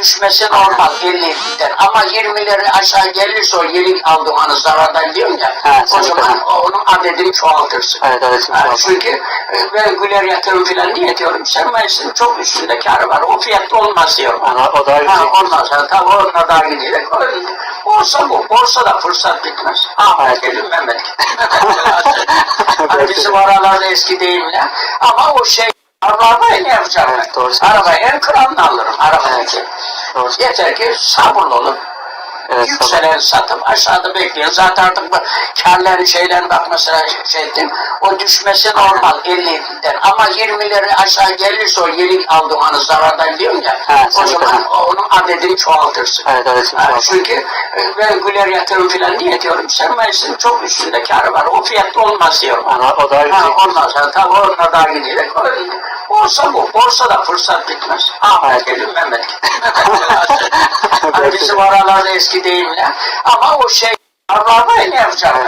düşmesi normal 50'den ama 20'leri aşağı gelirse o yeni aldığınız zarardan diyorum ya Ha, o zaman tabii. onun adedini çoğaltırsın. Evet evet. Ha, bak. çünkü e, ben güler yatırım falan diye diyorum sermayesinin çok üstünde karı var o fiyatta olmaz diyorum. Ama o daha Ha, ondan sonra tabii onunla daha gidiyor. Borsa bu. Borsada fırsat bitmez. Ahmet Elim Mehmet. hani bizim oralarda eski deyimle. Ama o şey arabayı ne yapacağım Evet, doğru. Arabayı en kralını alırım. Arabayı. Doğru. Yeter ki sabırlı olun. Evet, Yükselen satıp aşağıda bekliyor. Zaten artık bu karların şeylerin bak mesela şey ettim. O düşmesi normal 50'den ama 20'leri aşağı gelirse o yeni aldığınız zarardan diyorum ya Ha, o tabii, zaman onun adedini çoğaltırsın. Evet evet. bak. çünkü ben güler yatırım falan diye diyorum sermayesinin çok üstünde karı var. O fiyatta olmaz diyorum. Ama o daha Ha, ondan sonra tabii onunla daha gidiyor. Borsa bu. Borsada fırsat bitmez. Ahmet Elim Mehmet. hani bizim oralarda eski deyimle. Ama o şey arabayı ne yapacağım